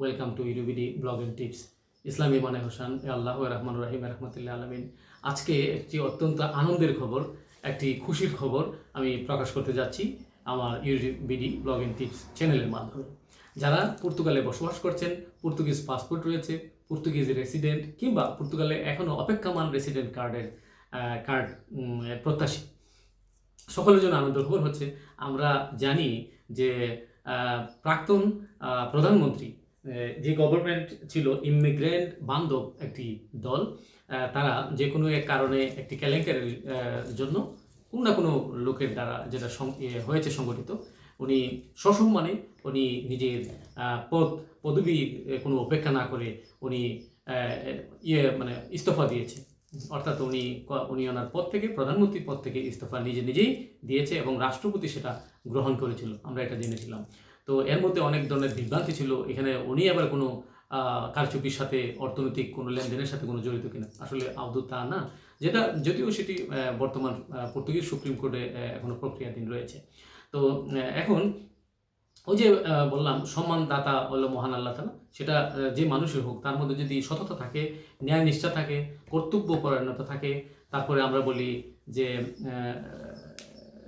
Welcome to UBD blog and tips ইসলামী মানে হোসেন আল্লাহ রহমান রাহিম রহমতুল্লাহ আলমিন। আজকে একটি অত্যন্ত আনন্দের খবর, একটি খুশির খবর আমি প্রকাশ করতে যাচ্ছি আমার ইউবিডি ব্লগ অ্যান্ড টিপস চ্যানেলের মাধ্যমে। যারা পর্তুগালে বসবাস করছেন, পর্তুগিজ পাসপোর্ট রয়েছে, পর্তুগিজ রেসিডেন্ট কিংবা পর্তুগালে এখনও অপেক্ষামান রেসিডেন্ট কার্ডের কার্ড প্রত্যাশী। সকলের জন্য আনন্দের খবর হচ্ছে, আমরা জানি যে প্রাক্তন প্রধানমন্ত্রী যে গভর্নমেন্ট ছিল ইমিগ্রেন্ট বান্ধব একটি দল তারা যে কোনো এক কারণে একটি কেলেঙ্কারির জন্য কোনো না কোনো লোকের দ্বারা যেটা হয়েছে সংগঠিত, উনি সসম্মানে উনি নিজের পদ পদবীর কোনো অপেক্ষা না করে উনি ইয়ে মানে ইস্তফা দিয়েছে। অর্থাৎ উনি উনি ওনার পদ থেকে, প্রধানমন্ত্রীর পদ থেকে ইস্তফা নিজে নিজেই দিয়েছে এবং রাষ্ট্রপতি সেটা গ্রহণ করেছিল। আমরা এটা জেনেছিলাম। তো এর মধ্যে অনেক ধরনের বিভ্রান্তি ছিল। এখানে উনি আবার কোনো কারচুপির সাথে অর্থনৈতিক কোনো লেনদেনের সাথে কোনো জড়িত কিনা। আসলে আদৌ তা না। যেটা যদিও সেটি বর্তমান পর্তুগিজ সুপ্রিম কোর্টে আহ, এখনও প্রক্রিয়াধীন রয়েছে। তো এখন ওই যে বললাম সম্মানদাতা হলো মহান আল্লাহ তালা। সেটা যে মানুষের হোক তার মধ্যে যদি সততা থাকে ন্যায় নিষ্ঠা থাকে কর্তব্য পরায়ণতা থাকে তারপরে আমরা বলি যে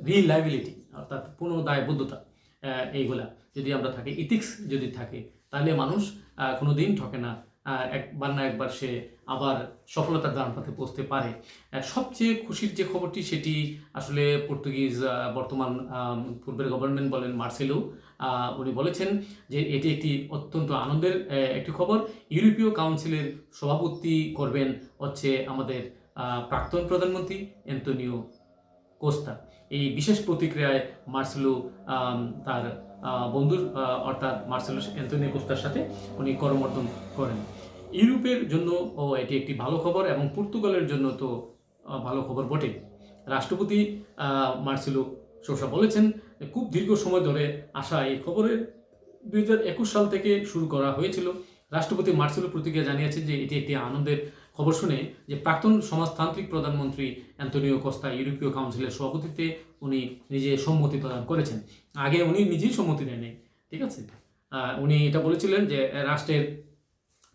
রিলাইবিলিটি অর্থাৎ পূর্ণ দায়বদ্ধতা এইগুলা। যদি আমরা থাকি ইথিক্স যদি থাকে, তাহলে মানুষ কোনো দিন ঠকে না। একবার না একবার সে আবার সফলতার দ্বার পাতে পৌঁছতে পারে। সবচেয়ে খুশির যে খবরটি, সেটি আসলে পর্তুগিজ বর্তমান পূর্বের গভর্নমেন্ট বলেন মার্সেলো উনি বলেছেন যে এটি একটি অত্যন্ত আনন্দের একটি খবর। ইউরোপীয় কাউন্সিলের সভাপতি করবেন হচ্ছে আমাদের প্রাক্তন প্রধানমন্ত্রী অ্যান্তনিও কোস্তা। এই বিশেষ প্রতিক্রিয়ায় মার্সেলো তার বন্ধুর অর্থাৎ মার্সেলো অ্যান্তনিও কোস্তার সাথে উনি করমর্দন করেন। ইউরোপের জন্য ও এটি একটি ভালো খবর এবং পর্তুগালের জন্য তো ভালো খবর বটে। রাষ্ট্রপতি মার্সেলো সোসা বলেছেন, খুব দীর্ঘ সময় ধরে আসা এই খবরের দু হাজার একুশ সাল থেকে শুরু করা হয়েছিল। রাষ্ট্রপতি মার্সেলো প্রতিক্রিয়া জানিয়েছেন যে এটি একটি আনন্দের খবর শুনে যে প্রাক্তন সমাজতান্ত্রিক প্রধানমন্ত্রী অ্যান্তনিও কস্তা, ইউরোপীয় কাউন্সিলের সভাপতিত্বে উনি নিজে সম্মতি প্রদান করেছেন। আগে উনি নিজেই সম্মতি নেননি ঠিক আছে? উনি এটা বলেছিলেন যে, রাষ্ট্রের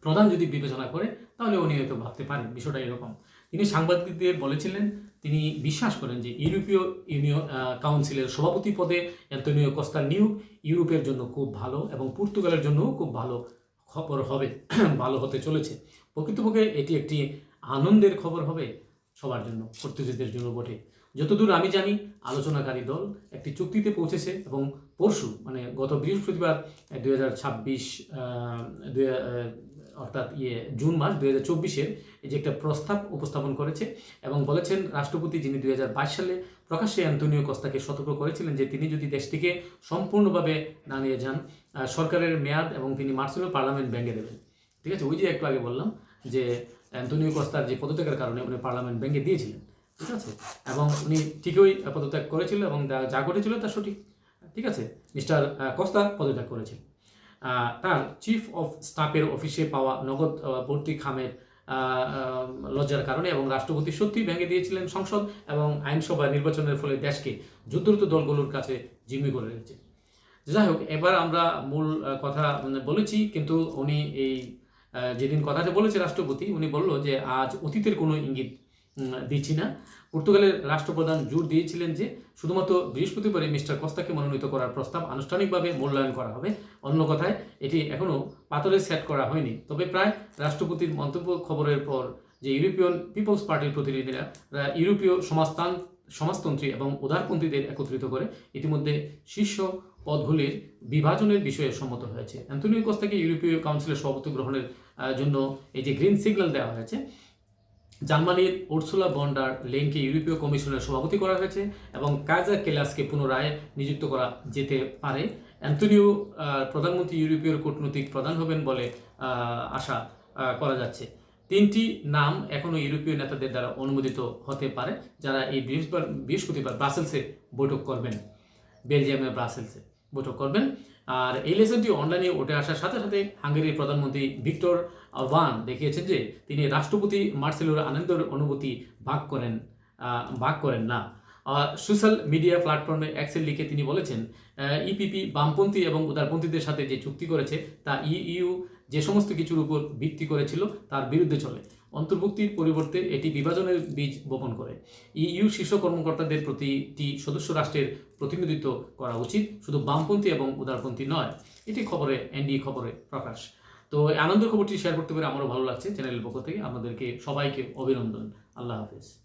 প্রধান যদি বিবেচনা করে, তাহলে উনি হয়তো ভাবতে পারেন, বিষয়টা এরকম। তিনি সাংবাদিকদের বলেছিলেন, তিনি বিশ্বাস করেন যে ইউরোপীয় ইউনিয়ন কাউন্সিলের সভাপতি পদে অ্যান্তনিও কস্তার নিয়োগ ইউরোপের জন্য খুব ভালো এবং পর্তুগালের জন্যও খুব ভালো খবর হবে, ভালো হতে চলেছে। প্রকৃতপক্ষে এটি একটি আনন্দের খবর হবে সবার জন্য পর্তুগিজদের জন্য বটে। যতদূর আমি জানি, আলোচনাকারী দল একটি চুক্তিতে পৌঁছেছে এবং পরশু মানে গত বৃহস্পতিবার দুই হাজার ছাব্বিশ অর্থাৎ ইয়ে জুন মাস, দুই হাজার চব্বিশের এই যে একটা প্রস্তাব উপস্থাপন করেছে এবং বলেছেন রাষ্ট্রপতি যিনি দুই হাজার বাইশ সালে প্রকাশ্যে অ্যান্তনিও কস্তাকে সতর্ক করেছিলেন যে তিনি যদি দেশটিকে সম্পূর্ণভাবে না নিয়ে যান সরকারের মেয়াদ এবং তিনি মার্সেলো পার্লামেন্ট ভেঙে দেবেন। ঠিক আছে, ওই যে একটু আগে বললাম যে অ্যান্তনিও কস্তার যে পদত্যাগের কারণে উনি পার্লামেন্ট ভেঙে দিয়েছিলেন, ঠিক আছে? এবং উনি ঠিকই পদত্যাগ করেছিল এবং যা- ঘটেছিল তা সঠিক, ঠিক আছে? মিস্টার কস্তা পদত্যাগ করেছেন। তার চিফ অফ স্টাফের অফিসে পাওয়া নগদ ভর্তি খামের লজ্জার কারণে এবং রাষ্ট্রপতি সত্যি ভেঙে দিয়েছিলেন সংসদ এবং আইনসভা নির্বাচনের ফলে দেশকে যুদ্ধরত দলগুলোর কাছে জিম্মি করে রেখেছে। যাই হোক, এবার আমরা মূল কথা বলেছি, কিন্তু উনি এই যেদিন কথাটা বলেছে রাষ্ট্রপতি, উনি বলল যে, আজ অতীতের কোনো ইঙ্গিত দিচ্ছি না। পর্তুগালের রাষ্ট্রপ্রধান জোর দিয়েছিলেন যে, শুধুমাত্র বৃহস্পতিবারে মিস্টার কস্তাকে মনোনীত করার প্রস্তাব আনুষ্ঠানিকভাবে মূল্যায়ন করা হবে। অন্য কথায়, এটি এখনও পাথরে সেট করা হয়নি। তবে প্রায় রাষ্ট্রপতির মন্তব্য খবরের পর যে ইউরোপিয়ান পিপলস পার্টির প্রতিনিধিরা ইউরোপীয় সমাজতান, সমাজতন্ত্রী এবং উদারপন্থীদের একত্রিত করে ইতিমধ্যে শীর্ষ পদগুলির বিভাজনের বিষয়ে সম্মত হয়েছে। অ্যান্টনিও কোস্তাকে ইউরোপীয় কাউন্সিলের সভাপতি গ্রহণের জন্য এই যে গ্রিন সিগন্যাল দেওয়া হয়েছে, জার্মানির উর্সুলা বন্ডার লেনকে ইউরোপীয় কমিশনের সভাপতি করা হয়েছে এবং কাজা কেলাসকে পুনরায় নিযুক্ত করা যেতে পারে। অ্যান্টনিও প্রধানমন্ত্রী ইউরোপীয় কূটনৈতিক প্রধান হবেন বলে আশা করা যাচ্ছে। তিনটি নাম এখনও ইউরোপীয় নেতাদের দ্বারা অনুমোদিত হতে পারে, যারা এই বৃহস্পতিবার বৃহস্পতিবার ব্রাসেলসে বৈঠক করবেন, বেলজিয়ামের ব্রাসেলসে। বৈঠক করবেন। আর এই লেসনটি অনলাইনে উঠে আসার সাথে সাথে হাঙ্গেরির প্রধানমন্ত্রী ভিক্টর অরবান দেখিয়েছেন যে তিনি রাষ্ট্রপতি মার্সেলোর আনন্দের অনুভূতি ভাগ করেন ভাগ করেন না। সোশ্যাল মিডিয়া প্ল্যাটফর্মে অ্যাক্সেল লিখে তিনি বলেছেন ইপিপি বামপন্থী এবং উদারপন্থীদের সাথে যে চুক্তি করেছে, তা ইইউ যে সমস্ত কিছুর উপর ভিত্তি করেছিল, তার বিরুদ্ধে চলে। অন্তর্ভুক্তির পরিবর্তে এটি বিভাজনের বীজ বপন করে। ইইউ শীর্ষ কর্মকর্তাদের প্রতিটি সদস্য রাষ্ট্রের প্রতিনিধিত্ব করা উচিত, শুধু বামপন্থী এবং উদারপন্থী নয়। এটি খবরে এনডি খবরে প্রকাশ। তো আনন্দ খবরটি শেয়ার করতে পেরে আমারও ভালো লাগছে চ্যানেলের পক্ষ থেকে। আমাদেরকে সবাইকে অভিনন্দন। আল্লাহ হাফেজ।